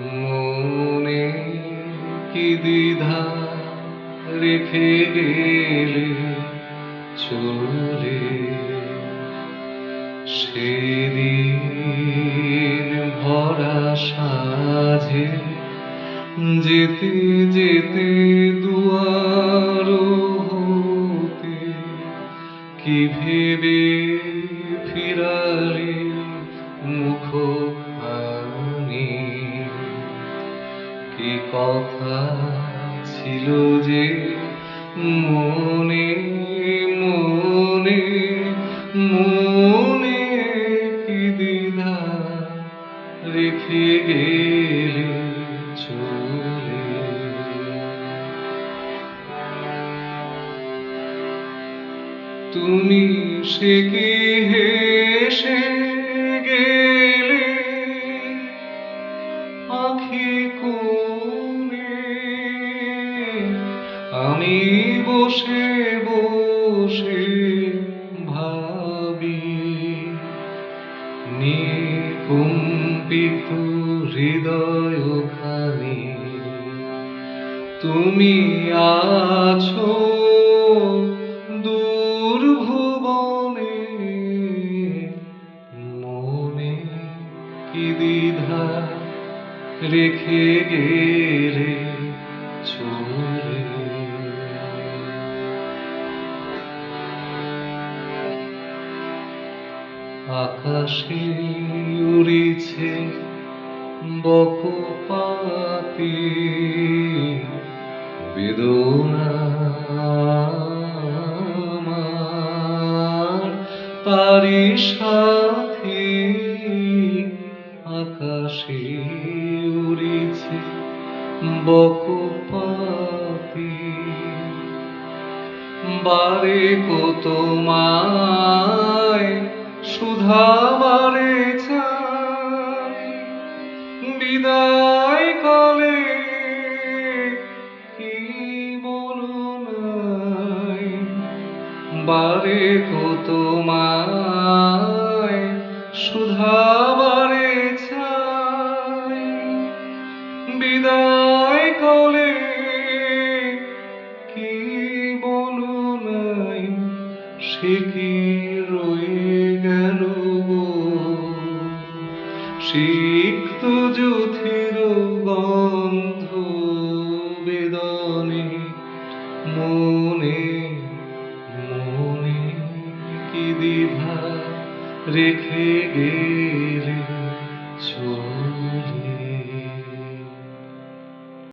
মনে কি দ্বিধা রেখে গেলে চলে? সেদিন ভরা সাজে যেতে যেতে দুয়ার হতে কি ভেবে ফিরালে? কথা ছিল যে মনে মনে মনে কি দ্বিধা রেখে গেলে চলে? তুমি সে কি হেসে আমি বসে বসে ভাবি, নিকুম্পিত হৃদয় খানি তুমি আছো দূর ভুবনে মনে কি দ্বিধা রেখে আকাশে উড়িছে বকপাতি বেদনা তারি সাথে আকাশে উড়িছে বকপাতি। বারে কত মায় সুধা চাই বিদায় কালে কি বলো নাই? বারে কত মায় সুধা বারে বিদায় কালে কি বলো নাই? সে কি সিক্ত যুথির গন্ধ বেদনে মনে মনে কি দ্বিধা রেখে গে?